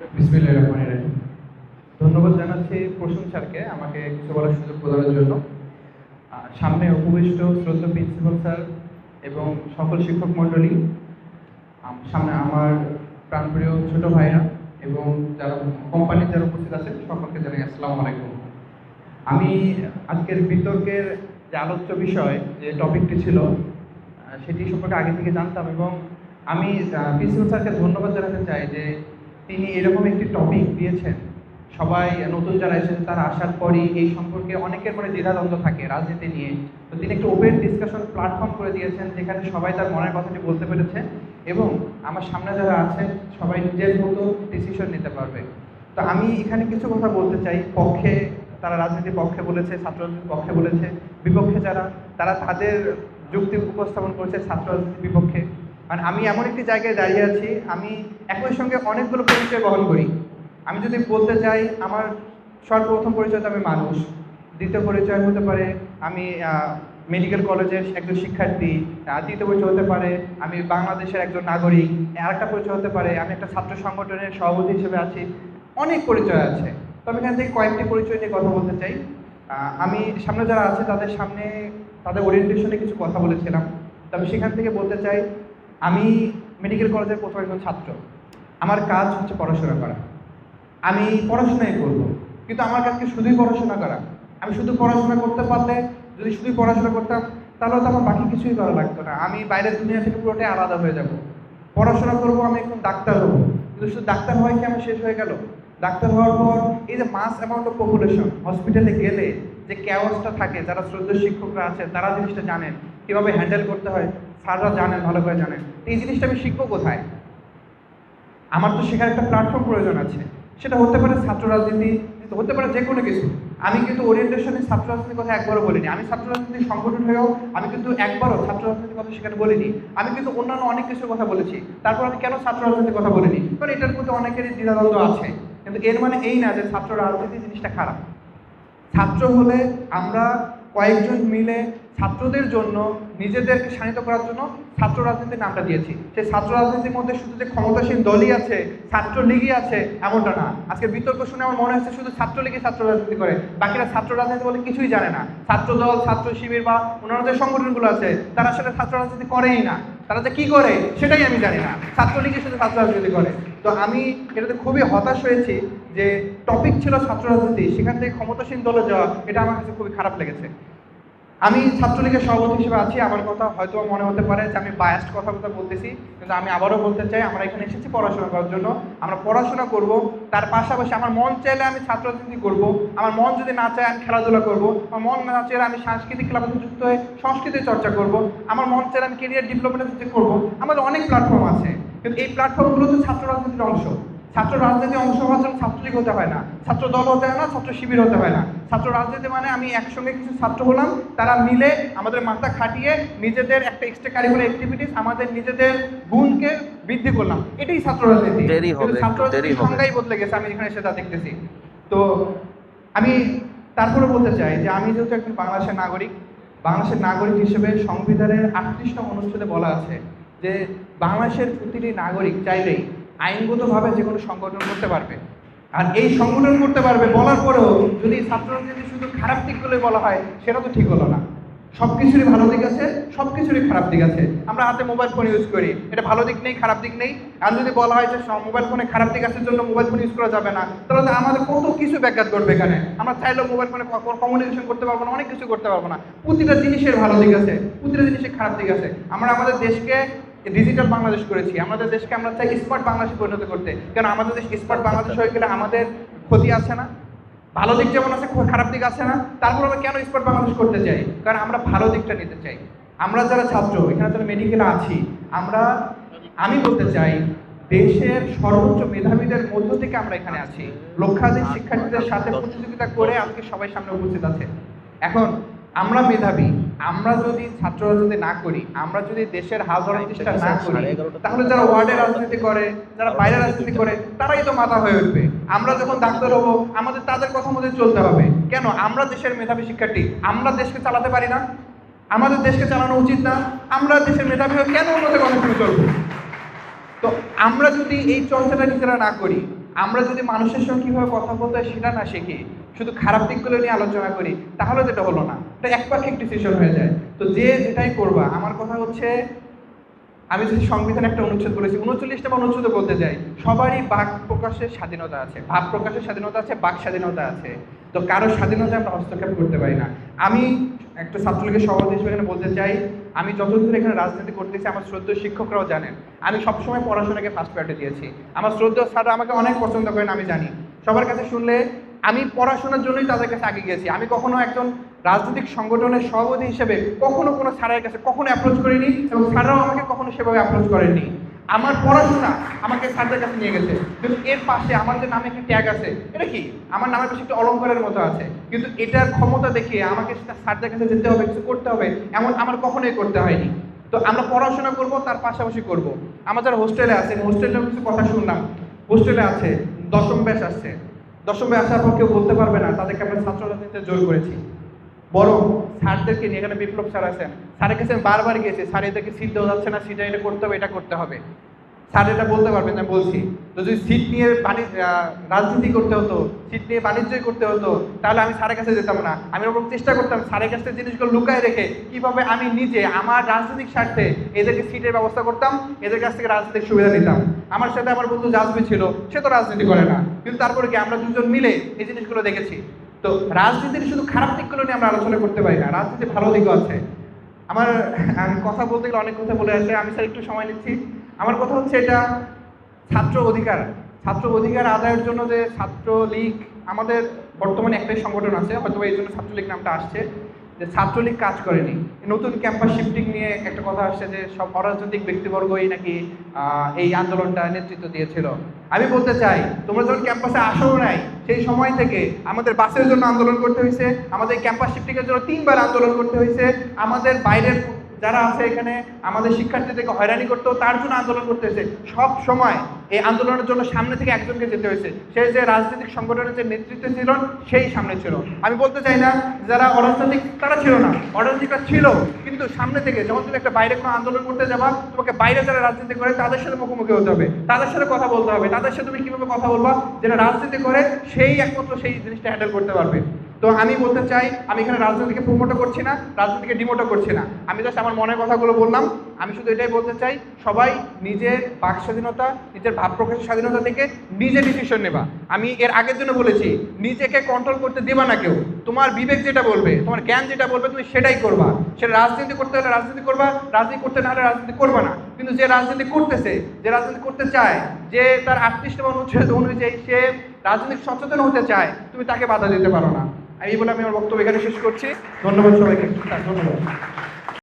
বিসমিল্লাহ রহমান রাহিম। ধন্যবাদ জানাচ্ছি প্রসূন স্যারকে আমাকে কিছু বলার সুযোগ প্রদানের জন্য। সামনে উপবিষ্ট শ্রদ্ধা প্রিন্সিপাল স্যার এবং সকল শিক্ষক মণ্ডলী সামনে আমার প্রাণপ্রিয় ছোট ভাইরা এবং যারা কোম্পানির যারা উপস্থিত আছেন, সকলকে জানাই আসসালামু আলাইকুম। আমি আজকের বিতর্কের যে আলোচ্য বিষয়, যে টপিকটি ছিল সেটি সম্পর্কে আগে থেকে জানতাম এবং আমি প্রিন্সিপাল স্যারকে ধন্যবাদ জানাতে চাই যে তিনি এরকম একটি টপিক দিয়েছেন। সবাই নতুন যারা এসেছেন, তারা আসার পরই এই সম্পর্কে অনেকের মনে দ্বিধাদ্বন্দ্ব থাকে রাজনীতি নিয়ে। তো তিনি একটু ওপেন ডিসকাশন প্ল্যাটফর্ম করে দিয়েছেন, যেখানে সবাই তার মনের কথাটি বলতে পেরেছে এবং আমার সামনে যারা আছে সবাই নিজের মতো ডিসিশন নিতে পারবে। তো আমি এখানে কিছু কথা বলতে চাই। পক্ষে, তারা রাজনীতির পক্ষে বলেছে ছাত্র রাজনীতির পক্ষে বলেছে, বিপক্ষে যারা, তারা তাদের যুক্তি উপস্থাপন করেছে ছাত্র রাজনীতির বিপক্ষে। মানে আমি এমন একটি জায়গায় দাঁড়িয়ে আছি, আমি একই সঙ্গে অনেকগুলো পরিচয় বহন করি। আমি যদি বলতে চাই, আমার সর্বপ্রথম পরিচয় তো আমি মানুষ। দ্বিতীয় পরিচয় হতে পারে, আমি মেডিকেল কলেজের একজন শিক্ষার্থী। তৃতীয় পরিচয় হতে পারে, আমি বাংলাদেশের একজন নাগরিক। আরেকটা পরিচয় হতে পারে, আমি একটা ছাত্র সংগঠনের সভাপতি হিসেবে আছি। অনেক পরিচয় আছে। তো আমি এখান থেকে কয়েকটি পরিচয় নিয়ে কথা বলতে চাই। আমি, সামনে যারা আছে, তাদের সামনে, তাদের ওরিয়েন্টেশনে কিছু কথা বলেছিলাম। তবে সেখান থেকে বলতে চাই আমি মেডিকেল কলেজের প্রথম একজন ছাত্র। আমার কাজ হচ্ছে পড়াশোনা করা। আমি পড়াশোনাই করব, কিন্তু আমার কাছে শুধুই পড়াশোনা করা। আমি শুধু পড়াশোনা করতে পারলে, যদি শুধুই পড়াশোনা করতাম তাহলে তো আমার বাকি কিছুই ভালো লাগতো না। আমি বাইরের দুনিয়া থেকে পুরোটাই আলাদা হয়ে যাব। পড়াশোনা করব, আমি একদম ডাক্তার হব। কিন্তু শুধু ডাক্তার হওয়াই কি আমার শেষ হয়ে গেল? ডাক্তার হওয়ার পর এই যে মাস অ্যামাউন্ট অফ পপুলেশন হসপিটালে গেলে যে ক্যাওয়াসটা থাকে, যারা শ্রদ্ধা শিক্ষকরা আছেন, তারা জিনিসটা জানেন। কীভাবে হ্যান্ডেল করতে হয়? স্যাররা জানেন, ভালো করে জানেন। এই জিনিসটা আমি শিখব কোথায়? আমার তো শেখার একটা প্ল্যাটফর্ম প্রয়োজন আছে। সেটা হতে পারে ছাত্র রাজনীতি হতে পারে যে কোনো কিছু। আমি কিন্তু ওরিয়েন্টেশনে ছাত্র রাজনীতির কথা একবারও বলিনি। আমি ছাত্র রাজনীতির সংগঠন হয়েও আমি কিন্তু একবারও ছাত্র রাজনীতির কথা সেখানে বলিনি। আমি কিন্তু অন্যান্য অনেক কিছুর কথা বলেছি। তারপর আমি কেন ছাত্র রাজনীতির কথা বলিনি? কারণ এটার প্রতি অনেকেরই দ্বিধাদ্বন্দ্ব আছে। কিন্তু এর মানে এই না যে ছাত্র রাজনীতি জিনিসটা খারাপ। ছাত্র হলে আমরা কয়েকজন মিলে ছাত্রদের জন্য, নিজেদেরকে শানিত করার জন্য ছাত্র রাজনীতির নামটা দিয়েছি। সেই ছাত্র রাজনীতির মধ্যে শুধু যে ক্ষমতাসীন দলই আছে ছাত্র লীগই আছে, এমনটা না। আজকে বিতর্ক শুনে আমার মনে হচ্ছে শুধু ছাত্র লীগই ছাত্র রাজনীতি করে, বাকিরা ছাত্র রাজনীতি বলে কিছুই জানে না। ছাত্র দল, ছাত্র শিবির বা অন্যান্য যে সংগঠনগুলো আছে, তারা আসলে ছাত্র রাজনীতি করেই না। তারা যে কি করে, সেটাই আমি জানি না। ছাত্রলীগই শুধু ছাত্র রাজনীতি করে। তো আমি এটাতে খুবই হতাশ হয়েছি যে টপিক ছিল ছাত্র রাজনীতি সেখান থেকে ক্ষমতাসীন দলে যাওয়া, এটা আমার কাছে খুবই খারাপ লেগেছে। আমি ছাত্রলীগের সভাপতি হিসেবে আছি, আমার কথা হয়তো মনে হতে পারে যে আমি বায়াস্ট কথা কথা বলতেছি, কিন্তু আমি আবারও বলতে চাই, আমরা এখানে এসেছি পড়াশোনা করার জন্য, আমরা পড়াশোনা করব, তার পাশাপাশি আমার মন চাইলে আমি ছাত্র রাজনীতি করব, আমার মন যদি না চায় আমি খেলাধুলা করব, আমার মন না চাইলে আমি সাংস্কৃতিক ক্লাবে যুক্ত হয়ে সংস্কৃতি চর্চা করব, আমার মন চাইলে আমি কেরিয়ার ডেভেলপমেন্টে করব, আমাদের অনেক প্ল্যাটফর্ম আছে। কিন্তু এই প্ল্যাটফর্মগুলো তো ছাত্র রাজনীতির অংশ। ছাত্র রাজনীতি অংশ হওয়ার জন্য ছাত্রলীগ হতে হয় না। ছাত্র দল হতে হয় না ছাত্র শিবির হতে হয় না। ছাত্র রাজনীতি মানে আমি একসঙ্গে কিছু ছাত্র হলাম তারা মিলে আমাদের মাথা খাটিয়ে নিজেদের একটা এক্সট্রা কারিকুলার অ্যাক্টিভিটিস আমাদের নিজেদের গুণকে বৃদ্ধি করলাম। এটাই ছাত্র রাজনীতি। ছাত্র রাজনীতির সংজ্ঞাই বদলে গেছে আমি এখানে সেটা দেখতেছি। তো আমি তারপরে বলতে চাই যে আমি যেহেতু একজন বাংলাদেশের নাগরিক বাংলাদেশের নাগরিক হিসেবে সংবিধানের আটত্রিশ নং অনুচ্ছেদে বলা আছে যে বাংলাদেশের প্রতিটি নাগরিক চাইলেই আইনগতভাবে যে কোনো সংগঠন করতে পারবে। আর এই সংগঠন করতে পারবে বলার পরেও যদি ছাত্র রাজনীতি শুধু খারাপ দিকগুলোই বলা হয়, সেটা তো ঠিক হলো না। সব কিছুরই ভালো দিক আছে, সব কিছুরই খারাপ দিক আছে। আমরা হাতে মোবাইল ফোন ইউজ করি। এটা ভালো দিক নেই, খারাপ দিক নেই। আর যদি বলা হয় যে মোবাইল ফোনে খারাপ দিক আছে, জন্য মোবাইল ফোন ইউজ করা যাবে না। তাহলে আমাদের কত কিছু ব্যাঘাত করবে এখানে? আমরা চাইলেও মোবাইল ফোনে কমিউনিকেশন করতে পারব না, অনেক কিছু করতে পারব না। প্রতিটা জিনিসের ভালো দিক আছে, প্রতিটা জিনিসের খারাপ দিক আছে। আমরা আমাদের দেশকে ডিজিটাল বাংলাদেশ করেছি। আমাদের দেশকে আমরা চাই স্মার্ট বাংলাদেশে পরিণত করতে। কারণ আমাদের দেশ স্মার্ট বাংলাদেশ হয়ে গেলে আমাদের ক্ষতি আছে না? ভালো দিক যেমন আছে, খুব খারাপ দিক আছে না, তারপর আমরা কেন স্পট বাংলাদেশ করতে চাই? কারণ আমরা ভালো দিকটা নিতে চাই। আমরা যারা ছাত্র, এখানে যারা মেডিকেল আছি, আমরা, আমি বলতে চাই, দেশের সর্বোচ্চ মেধাবীদের মধ্য থেকে আমরা এখানে আছি। লক্ষাধিক শিক্ষার্থীদের সাথে প্রতিযোগিতা করে আজকে সবাই সামনে উপস্থিত আছে। এখন, আমরা মেধাবী আমরা যদি ছাত্র রাজনীতি না করি আমরা যদি দেশের হাল ধরার চেষ্টা না করি তাহলে যারা ওয়ার্ডে রাজনীতি করে যারা বাইরে রাজনীতি করে তারাই তো মাথা হয়ে উঠবে। আমরা যখন ডাক্তার হব আমাদের তাদের কথা মতো চলতে হবে। কেন? আমরা দেশের মেধাবী শিক্ষার্থী আমরা দেশকে চালাতে পারি না। আমাদের দেশকে চালানো উচিত না। আমরা দেশের মেধাবী হয়ে কেন অন্যদের কথা শুনে চলবো তো আমরা যদি এই চর্চাটা নিজেরা না করি আমরা যদি মানুষের সঙ্গে কীভাবে কথা বলতে হয় সেটা না শিখি শুধু খারাপ দিকগুলো নিয়ে আলোচনা করি, তাহলে যেটা হলো না। এটা একপাক্ষিক ডিসিশন হয়ে যায়। তো যে যেটাই করবা, আমার কথা হচ্ছে, আমি যদি সংবিধান একটা অনুচ্ছেদ বলেছি, উনচল্লিশটা অনুচ্ছেদ বলতে যাই সবারই বাক প্রকাশের স্বাধীনতা আছে। ভাব প্রকাশের স্বাধীনতা আছে, বাক স্বাধীনতা আছে। তো কারও স্বাধীনতা আমরা হস্তক্ষেপ করতে পারি না। আমি একটা ছাত্রলীগের সভাপতি হিসেবে এখানে বলতে চাই, আমি যতদূর এখানে রাজনীতি করতেছি, আমার শ্রদ্ধেয় শিক্ষকরাও জানেন। আমি সবসময় পড়াশোনাকে ফার্স্ট প্রায়োরিটি দিয়েছি। আমার শ্রদ্ধেয় স্যাররা আমাকে অনেক পছন্দ করেন, আমি জানি। সবার কাছে শুনলে আমি পড়াশোনার জন্যই তাদের কাছে আগে গিয়েছি। আমি কখনো একজন রাজনৈতিক সংগঠনের সভাপতি হিসেবে কখনো কোনো স্যারের কাছে কখনো অ্যাপ্রোচ করিনি এবং স্যাররাও আমাকে কখনো সেভাবে অ্যাপ্রোচ করেননি। আমার পড়াশোনা আমাকে স্যারদের কাছে নিয়ে গেছে। কিন্তু এর পাশে আমার যে নামে একটা ট্যাগ আছে, এটা কি? আমার নামের পাশে একটা অলঙ্কারের মতো আছে। কিন্তু এটার ক্ষমতা দেখিয়ে আমাকে সেটা স্যারদের কাছে যেতে হবে, কিছু করতে হবে, এমন আমার কখনোই করতে হয়নি। তো আমরা পড়াশোনা করব, তার পাশাপাশি করব। আমার যারা হোস্টেলে আছে হোস্টেলেও কিছু কথা শুনলাম। হোস্টেলে আছে, দশম ব্যাচ আসছে। দশম আসার পর কেউ বলতে পারবে না। তাদেরকে আমরা ছাত্র রাজনীতিতে জোর করেছি। বরং স্যারদেরকে নিয়ে এখানে বিপ্লব স্যার আছেন স্যারের কাছে বারবার গিয়েছে, স্যার, এদেরকে সিট দেওয়া যাচ্ছে না সিটটা এটা করতে হবে, এটা করতে হবে। স্যার এটা বলতে পারবেন আমি বলছি। যদি সিট নিয়ে রাজনীতি করতে হতো, সিট নিয়ে বাণিজ্যই করতে হতো, তাহলে আমি স্যারের কাছে যেতাম না। আমি ওরকম চেষ্টা করতাম স্যারের কাছ জিনিসগুলো লুকায় রেখে কীভাবে আমি নিজে, আমার রাজনৈতিক স্বার্থে এদেরকে সিটের ব্যবস্থা করতাম, এদের কাছ থেকে রাজনৈতিক সুবিধা নিতাম। আমার সাথে আমার বন্ধু জাজবি ছিল, সে তো রাজনীতি করে না। কিন্তু তারপরে কি আমরা দুজন মিলে এই জিনিসগুলো দেখেছি। তো রাজনীতির শুধু খারাপ দিকগুলো নিয়ে আমরা আলোচনা করতে পারি না রাজনীতি ভালো দিকও আছে। আমার কথা বলতে গেলে অনেক কথা বলে আছে আমি স্যার একটু সময় নিচ্ছি। আমার কথা হচ্ছে এটা ছাত্র অধিকার। ছাত্র অধিকার আদায়ের জন্য যে ছাত্র লীগ, আমাদের বর্তমানে একটাই সংগঠন আছে হয়তো এই জন্য ছাত্রলীগ নামটা আসছে, যে ছাত্রলীগ কাজ করেনি। নতুন ক্যাম্পাস শিফটিং নিয়ে একটা কথা আসছে যে সব অরাজনৈতিক ব্যক্তিবর্গই নাকি এই আন্দোলনটা নেতৃত্ব দিয়েছিল। আমি বলতে চাই, তোমরা যখন ক্যাম্পাসে আসো নাই, সেই সময় থেকে আমাদের বাসের জন্য আন্দোলন করতে হয়েছে, আমাদের ক্যাম্পাস শিফটিংয়ের জন্য তিনবার আন্দোলন করতে হয়েছে, আমাদের বাইরের যারা আছে এখানে, আমাদের শিক্ষার্থীদেরকে হয়রানি করতো তার জন্য আন্দোলন করতে হয়েছে সব সময় এই আন্দোলনের জন্য সামনে থেকে একজনকে যেতে হয়েছে। সে যে রাজনৈতিক সংগঠনের যে নেতৃত্বে ছিল, সেই সামনে ছিল। আমি বলতে চাই না, যারা অরাজনৈতিক, তারা ছিল না। অরাজনৈতিকরা ছিল, কিন্তু সামনে থেকে যখন তুমি একটা বাইরে কোনো আন্দোলন করতে যাবা, তোমাকে বাইরে যারা রাজনীতি করে, তাদের সাথে মুখোমুখি হতে হবে। তাদের সাথে কথা বলতে হবে। তাদের সাথে তুমি কীভাবে কথা বলবা? যেটা রাজনীতি করে, সেই একমাত্র সেই জিনিসটা হ্যান্ডেল করতে পারবে। তো আমি বলতে চাই, আমি এখানে রাজনীতিকে প্রমোটও করছি না, রাজনীতিকে ডিমোটও করছি না। আমি জাস্ট আমার মনের কথাগুলো বললাম। আমি শুধু এটাই বলতে চাই, সবাই নিজের বাক স্বাধীনতা, নিজের ভাব প্রকাশের স্বাধীনতা থেকে নিজে ডিসিশন নেবা। আমি এর আগের জন্য বলেছি, নিজেকে কন্ট্রোল করতে দেবা না কেউ। তোমার বিবেক যেটা বলবে, তোমার জ্ঞান যেটা বলবে, তুমি সেটাই করবা। সেটা রাজনীতি করতে হলে রাজনীতি করবা, রাজনীতি করতে না হলে রাজনীতি করবা না। কিন্তু যে রাজনীতি করতেছে, যে রাজনীতি করতে চায়, যে তার আটত্রিশটা অনুচ্ছেদ অনুযায়ী সে রাজনৈতিক সচেতন হতে চায়, তুমি তাকে বাধা দিতে পারো না। এই বলে আমি আমার বক্তব্য এখানে শেষ করছি। ধন্যবাদ সবাইকে। ধন্যবাদ।